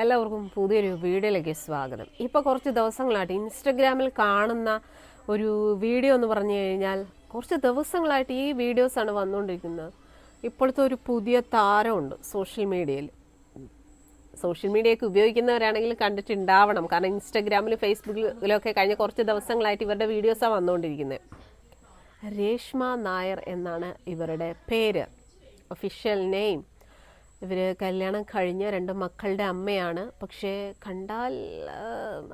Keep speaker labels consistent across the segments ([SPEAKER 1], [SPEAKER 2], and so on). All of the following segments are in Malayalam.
[SPEAKER 1] എല്ലാവർക്കും പുതിയൊരു വീഡിയോയിലേക്ക് സ്വാഗതം. ഇപ്പോൾ കുറച്ച് ദിവസങ്ങളായിട്ട് ഇൻസ്റ്റഗ്രാമിൽ കാണുന്ന ഒരു വീഡിയോ എന്ന് പറഞ്ഞു കഴിഞ്ഞാൽ കുറച്ച് ദിവസങ്ങളായിട്ട് ഈ വീഡിയോസാണ് വന്നുകൊണ്ടിരിക്കുന്നത്. ഇപ്പോഴത്തെ ഒരു പുതിയ താരമുണ്ട് സോഷ്യൽ മീഡിയയിൽ. സോഷ്യൽ മീഡിയയൊക്കെ ഉപയോഗിക്കുന്നവരാണെങ്കിൽ കണ്ടിട്ടുണ്ടാവണം. കാരണം ഇൻസ്റ്റഗ്രാമിലും ഫേസ്ബുക്കിലൊക്കെ കഴിഞ്ഞ കുറച്ച് ദിവസങ്ങളായിട്ട് ഇവരുടെ വീഡിയോസാണ് വന്നുകൊണ്ടിരിക്കുന്നത്. രേഷ്മ നായർ എന്നാണ് ഇവരുടെ പേര്. ഒഫീഷ്യൽ നെയിം ഇവർ കല്യാണം കഴിഞ്ഞ രണ്ട് മക്കളുടെ അമ്മയാണ്. പക്ഷേ കണ്ടാൽ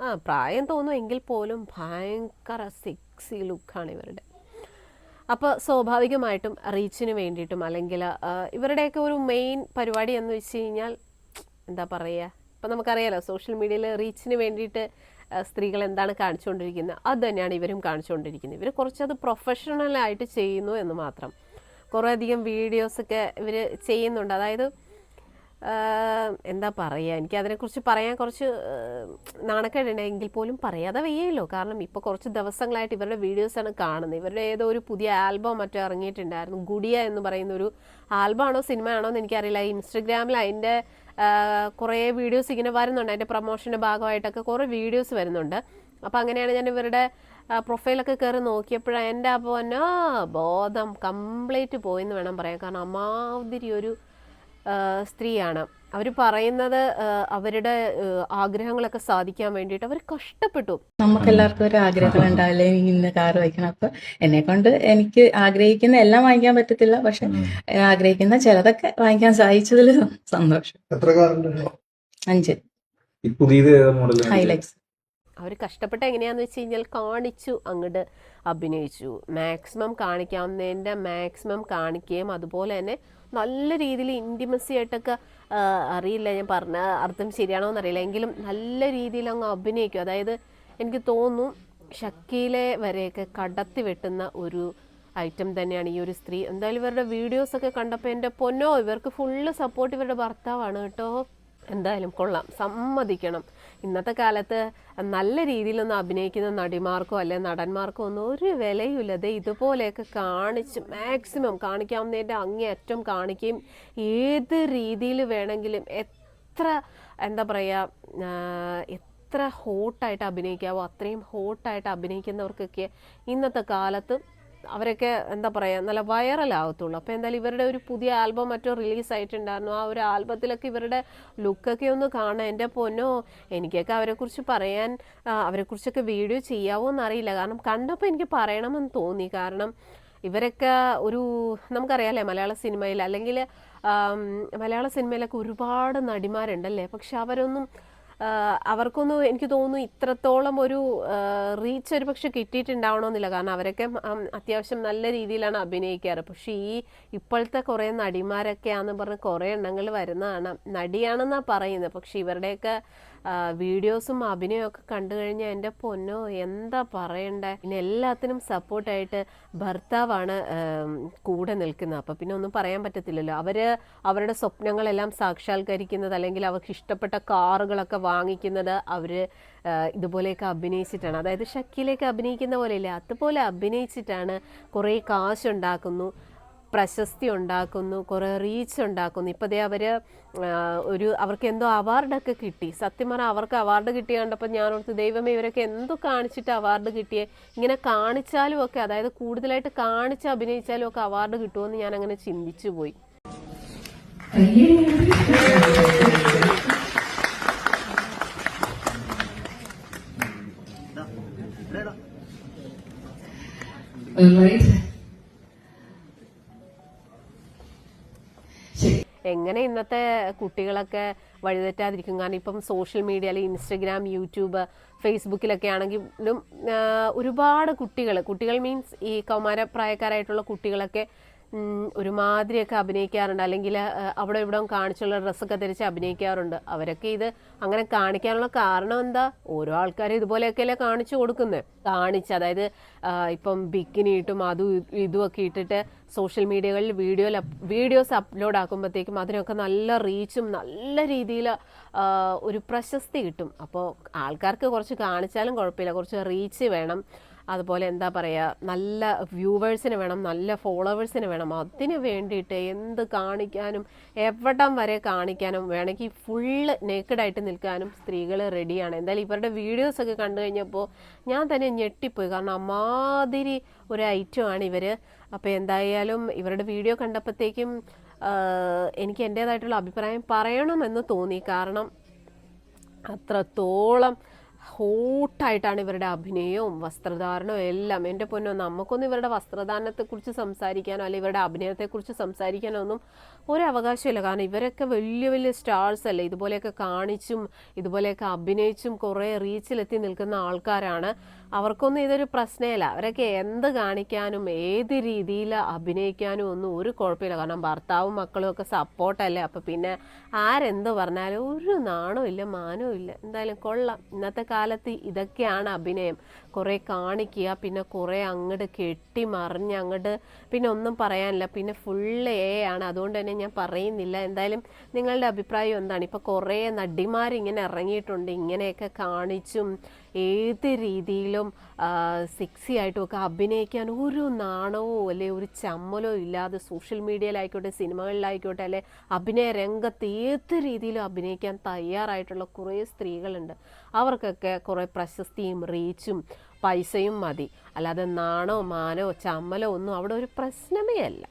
[SPEAKER 1] ആ, പ്രായം തോന്നും എങ്കിൽ പോലും ഭയങ്കര സെക്സി ലുക്കാണ് ഇവരുടെ. അപ്പോൾ സ്വാഭാവികമായിട്ടും റീച്ചിന് വേണ്ടിയിട്ടും അല്ലെങ്കിൽ ഇവരുടെയൊക്കെ ഒരു മെയിൻ പരിപാടി എന്ന് വെച്ച് കഴിഞ്ഞാൽ എന്താ പറയുക ഇപ്പം നമുക്കറിയാലോ സോഷ്യൽ മീഡിയയിൽ റീച്ചിന് വേണ്ടിയിട്ട് സ്ത്രീകൾ എന്താണ് കാണിച്ചുകൊണ്ടിരിക്കുന്നത്? അത് തന്നെയാണ് ഇവരും കാണിച്ചുകൊണ്ടിരിക്കുന്നത്. ഇവർ കുറച്ചത് പ്രൊഫഷണലായിട്ട് ചെയ്യുന്നു എന്ന് മാത്രം. കുറേ അധികം വീഡിയോസൊക്കെ ഇവർ ചെയ്യുന്നുണ്ട്. അതായത് എന്താ പറയുക എനിക്ക് അതിനെക്കുറിച്ച് പറയാൻ കുറച്ച് നാണക്കേടുണ്ട്. എങ്കിൽ പോലും പറയാതെ വയ്യല്ലോ. കാരണം ഇപ്പോൾ കുറച്ച് ദിവസങ്ങളായിട്ട് ഇവരുടെ വീഡിയോസാണ് കാണുന്നത്. ഇവരുടെ ഏതോ ഒരു പുതിയ ആൽബം മറ്റോ ഇറങ്ങിയിട്ടുണ്ടായിരുന്നു. ഗുഡിയ എന്ന് പറയുന്ന ഒരു ആൽബമാണോ സിനിമയാണോ എന്ന് എനിക്കറിയില്ല. ഇൻസ്റ്റഗ്രാമിൽ അതിന്റെ കുറേ വീഡിയോസ് ഇങ്ങനെ വരുന്നുണ്ട്. അതിന്റെ പ്രൊമോഷന്റെ ഭാഗമായിട്ടൊക്കെ കുറേ വീഡിയോസ് വരുന്നുണ്ട്. അപ്പോൾ അങ്ങനെയാണ് ഞാൻ ഇവരുടെ പ്രൊഫൈലൊക്കെ കയറി നോക്കിയപ്പോഴാണ് എന്റെ അപ്പോൾ ബോധം കംപ്ലീറ്റ് പോയെന്ന് വേണം പറയാൻ. കാരണം അമാതിരി ഒരു സ്ത്രീയാണ്. അവർ പറയുന്നത് അവരുടെ ആഗ്രഹങ്ങളൊക്കെ സാധിക്കാൻ വേണ്ടിയിട്ട് അവർ കഷ്ടപ്പെട്ടു.
[SPEAKER 2] നമുക്ക് എല്ലാവർക്കും ഒരു ആഗ്രഹങ്ങൾ ഉണ്ടാവില്ലേ? എനിക്ക് ഇന്ന കാർ വയ്ക്കണം. അപ്പൊ എന്നെ കൊണ്ട് എനിക്ക് ആഗ്രഹിക്കുന്ന എല്ലാം വാങ്ങിക്കാൻ പറ്റത്തില്ല. പക്ഷെ ആഗ്രഹിക്കുന്ന ചിലതൊക്കെ വാങ്ങിക്കാൻ സാധിച്ചതിൽ സന്തോഷം.
[SPEAKER 3] എത്ര
[SPEAKER 2] അഞ്ച്.
[SPEAKER 3] ഹൈലൈറ്റ്സ് പുതിയത് ഏതാ മോഡൽ
[SPEAKER 2] ഹൈലക്സ്.
[SPEAKER 1] അവർ കഷ്ടപ്പെട്ട എങ്ങനെയാന്ന് വെച്ച് കഴിഞ്ഞാൽ കാണിച്ചു അങ്ങോട്ട് അഭിനയിച്ചു. മാക്സിമം കാണിക്കാവുന്നതിന്റെ മാക്സിമം കാണിക്കുകയും അതുപോലെ തന്നെ നല്ല രീതിയിൽ ഇന്റിമസി ആയിട്ടൊക്കെ അറിയില്ല. ഞാൻ പറഞ്ഞ അർത്ഥം ശരിയാണോ എന്നറിയില്ല. എങ്കിലും നല്ല രീതിയിൽ അങ്ങ് അഭിനയിക്കും. അതായത് എനിക്ക് തോന്നുന്നു ഷക്കീലെ വരെയൊക്കെ കടത്തി വെട്ടുന്ന ഒരു ഐറ്റം തന്നെയാണ് ഈ ഒരു സ്ത്രീ. എന്തായാലും ഇവരുടെ വീഡിയോസൊക്കെ കണ്ടപ്പോൾ എന്റെ പൊന്നോ ഇവർക്ക് ഫുള്ള് സപ്പോർട്ട് ഇവരുടെ ഭർത്താവാണ് കേട്ടോ. എന്തായാലും കൊള്ളാം. സമ്മതിക്കണം. ഇന്നത്തെ കാലത്ത് നല്ല രീതിയിലൊന്നും അഭിനയിക്കുന്ന നടിമാർക്കോ അല്ലെ നടന്മാർക്കോ ഒന്നും ഒരു വിലയുമില്ല. ദേ ഇതുപോലെയൊക്കെ കാണിച്ച് മാക്സിമം കാണിക്കാവുന്നതിന്റെ അങ്ങേയറ്റം കാണിക്കുകയും ഏത് രീതിയിൽ വേണമെങ്കിലും എത്ര എന്താ പറയുക എത്ര ഹോട്ടായിട്ട് അഭിനയിക്കാവോ അത്രയും ഹോട്ടായിട്ട് അഭിനയിക്കുന്നവർക്കൊക്കെ ഇന്നത്തെ കാലത്ത് അവരൊക്കെ എന്താ പറയുക നല്ല വൈറലാകത്തുള്ളൂ അപ്പോൾ എന്തായാലും ഇവരുടെ ഒരു പുതിയ ആൽബം മറ്റോ റിലീസ് ആയിട്ടുണ്ടായിരുന്നു ആ ഒരു ആൽബത്തിലൊക്കെ ഇവരുടെ ലുക്കൊക്കെ ഒന്ന് കാണാൻ എന്റെ പൊന്നോ എനിക്കൊക്കെ അവരെക്കുറിച്ച് പറയാൻ അവരെക്കുറിച്ചൊക്കെ വീഡിയോ ചെയ്യാവോ എന്നറിയില്ല. കാരണം കണ്ടപ്പോൾ എനിക്ക് പറയണമെന്ന് തോന്നി. കാരണം ഇവരൊക്കെ ഒരു നമുക്കറിയാമല്ലേ മലയാള സിനിമയിൽ അല്ലെങ്കിൽ മലയാള സിനിമയിലൊക്കെ ഒരുപാട് നടിമാരുണ്ടല്ലേ? പക്ഷെ അവരൊന്നും അവർക്കൊന്നും എനിക്ക് തോന്നുന്നു ഇത്രത്തോളം ഒരു റീച്ച് ഒരു പക്ഷെ കിട്ടിയിട്ടുണ്ടാവണമെന്നില്ല. കാരണം അവരൊക്കെ അത്യാവശ്യം നല്ല രീതിയിലാണ് അഭിനയിക്കാറ്. പക്ഷെ ഈ ഇപ്പോഴത്തെ കുറേ നടിമാരൊക്കെയാണെന്ന് പറഞ്ഞ് കുറേ എണ്ണങ്ങൾ വരുന്നതാണ്. നടിയാണെന്നാണ് പറയുന്നത്. പക്ഷെ ഇവരുടെയൊക്കെ വീഡിയോസും അഭിനയമൊക്കെ കണ്ടു കഴിഞ്ഞാൽ എന്റെ പൊന്നോ എന്താ പറയണ്ടേ? പിന്നെ എല്ലാത്തിനും സപ്പോർട്ടായിട്ട് ഭർത്താവാണ് കൂടെ നിൽക്കുന്നത്. അപ്പം പിന്നെ ഒന്നും പറയാൻ പറ്റത്തില്ലല്ലോ. അവർ അവരുടെ സ്വപ്നങ്ങളെല്ലാം സാക്ഷാത്കരിക്കുന്നത് അല്ലെങ്കിൽ അവർക്ക് ഇഷ്ടപ്പെട്ട കാറുകളൊക്കെ വാങ്ങിക്കുന്നത് അവർ ഇതുപോലെയൊക്കെ അഭിനയിച്ചിട്ടാണ്. അതായത് ഷക്കിലേക്ക് അഭിനയിക്കുന്ന പോലെയല്ലേ? അതുപോലെ അഭിനയിച്ചിട്ടാണ് കുറേ കാശുണ്ടാക്കുന്നു. പ്രശസ്തി ഉണ്ടാക്കുന്നു കുറേ റീച്ച് ഉണ്ടാക്കുന്നു. ഇപ്പോൾ ദേ അവർ ഒരു അവർക്ക് എന്തോ അവാർഡൊക്കെ കിട്ടി. സത്യം പറഞ്ഞാൽ അവർക്ക് അവാർഡ് കിട്ടിയ കണ്ടപ്പോൾ ഞാൻ ഓർത്ത് ദൈവമേ ഇവരൊക്കെ എന്തോ കാണിച്ചിട്ട് അവാർഡ് കിട്ടിയേ? ഇങ്ങനെ കാണിച്ചാലും ഒക്കെ അതായത് കൂടുതലായിട്ട് കാണിച്ച് അഭിനയിച്ചാലും ഒക്കെ അവാർഡ് കിട്ടുമെന്ന് ഞാൻ അങ്ങനെ ചിന്തിച്ചു പോയി.
[SPEAKER 2] Alright.
[SPEAKER 1] എങ്ങനെ ഇന്നത്തെ കുട്ടികളൊക്കെ വഴിതെറ്റാതിരിക്കും? കാരണം ഇപ്പം സോഷ്യൽ മീഡിയ അല്ലെങ്കിൽ ഇൻസ്റ്റഗ്രാം യൂട്യൂബ് ഫേസ്ബുക്കിലൊക്കെ ആണെങ്കിലും ഒരുപാട് കുട്ടികൾ കുട്ടികൾ മീൻസ് ഈ കൗമാരപ്രായക്കാരായിട്ടുള്ള കുട്ടികളൊക്കെ ഒരുമാതിരിയൊക്കെ അഭിനയിക്കാറുണ്ട്. അല്ലെങ്കിൽ അവിടെ ഇവിടെ കാണിച്ചുള്ള ഡ്രസ്സൊക്കെ ധരിച്ച് അഭിനയിക്കാറുണ്ട്. അവരൊക്കെ ഇത് അങ്ങനെ കാണിക്കാനുള്ള കാരണം എന്താ? ഓരോ ആൾക്കാരും ഇതുപോലെയൊക്കെയല്ലേ കാണിച്ചു കൊടുക്കുന്നത് കാണിച്ച് അതായത് ഇപ്പം ബിക്കിനി ഇട്ടും അതും ഇതുമൊക്കെ ഇട്ടിട്ട് സോഷ്യൽ മീഡിയകളിൽ വീഡിയോ വീഡിയോസ് അപ്ലോഡ് ആക്കുമ്പോഴത്തേക്കും അതിനൊക്കെ നല്ല റീച്ചും നല്ല രീതിയിൽ ഒരു പ്രശസ്തി കിട്ടും. അപ്പോൾ ആൾക്കാർക്ക് കുറച്ച് കാണിച്ചാലും കുഴപ്പമില്ല. കുറച്ച് റീച്ച് വേണം. അതുപോലെ എന്താ പറയുക നല്ല വ്യൂവേഴ്സിന് വേണം നല്ല ഫോളോവേഴ്സിന് വേണം. അതിന് വേണ്ടിയിട്ട് എന്ത് കാണിക്കാനും എവിടം വരെ കാണിക്കാനും വേണമെങ്കിൽ ഫുള്ള് നേക്കഡായിട്ട് നിൽക്കാനും സ്ത്രീകൾ റെഡിയാണ് എന്തായാലും ഇവരുടെ വീഡിയോസൊക്കെ കണ്ടു കഴിഞ്ഞപ്പോൾ ഞാൻ തന്നെ ഞെട്ടിപ്പോയി. കാരണം അമാതിരി ഒരു ഐറ്റമാണ് ഇവർ അപ്പോൾ എന്തായാലും ഇവരുടെ വീഡിയോ കണ്ടപ്പോഴത്തേക്കും എനിക്ക് എന്റേതായിട്ടുള്ള അഭിപ്രായം പറയണമെന്ന് തോന്നി. കാരണം അത്രത്തോളം ഹോട്ടായിട്ടാണ് ഇവരുടെ അഭിനയവും വസ്ത്രധാരണവും എല്ലാം. എന്റെ പൊന്നോ നമുക്കൊന്നും ഇവരുടെ വസ്ത്രധാരണത്തെക്കുറിച്ച് സംസാരിക്കാനോ അല്ലെങ്കിൽ ഇവരുടെ അഭിനയത്തെക്കുറിച്ച് സംസാരിക്കാനോ ഒന്നും ഒരു അവകാശമില്ല കാരണം ഇവരൊക്കെ വലിയ വലിയ സ്റ്റാർസ് അല്ലേ? ഇതുപോലെയൊക്കെ കാണിച്ചും ഇതുപോലെയൊക്കെ അഭിനയിച്ചും കുറേ റീച്ചിലെത്തി നിൽക്കുന്ന ആൾക്കാരാണ്. അവർക്കൊന്നും ഇതൊരു പ്രശ്നമല്ല. അവരൊക്കെ എന്ത് കാണിക്കാനും ഏത് രീതിയിൽ അഭിനയിക്കാനും ഒന്നും ഒരു കുഴപ്പമില്ല. കാരണം ഭർത്താവും മക്കളും ഒക്കെ സപ്പോർട്ടല്ലേ അപ്പം പിന്നെ ആരെന്ത് പറഞ്ഞാലും ഒരു നാണവും ഇല്ല മാനവും ഇല്ല. എന്തായാലും കൊള്ളാം. ഇന്നത്തെ കാലത്ത് ഇതൊക്കെയാണ് അഭിനയം. കുറേ കാണിക്കുക പിന്നെ കുറേ അങ്ങോട്ട് കെട്ടി മറിഞ്ഞ് അങ്ങോട്ട് പിന്നെ ഒന്നും പറയാനില്ല. പിന്നെ ഫുള്ള് എ ആണ്. അതുകൊണ്ട് തന്നെ ഞാൻ പറയുന്നില്ല. എന്തായാലും നിങ്ങളുടെ അഭിപ്രായം എന്താണ്? ഇപ്പോൾ കുറേ നടിമാർ ഇങ്ങനെ ഇറങ്ങിയിട്ടുണ്ട്. ഇങ്ങനെയൊക്കെ കാണിച്ചും ഏത് രീതിയിലും സെക്സി ആയിട്ടും ഒക്കെ അഭിനയിക്കാൻ ഒരു നാണവോ അല്ലെ ഒരു ചമ്മലോ ഇല്ലാതെ സോഷ്യൽ മീഡിയയിലായിക്കോട്ടെ സിനിമകളിലായിക്കോട്ടെ അല്ലെ അഭിനയ രംഗത്ത് ഏത് രീതിയിലും അഭിനയിക്കാൻ തയ്യാറായിട്ടുള്ള കുറേ സ്ത്രീകളുണ്ട്. അവർക്കൊക്കെ കുറേ പ്രശസ്തിയും റീച്ചും പൈസയും മതി. അല്ലാതെ നാണോ മാനോ ചമ്മലോ ഒന്നും അവിടെ ഒരു പ്രശ്നമേ അല്ല.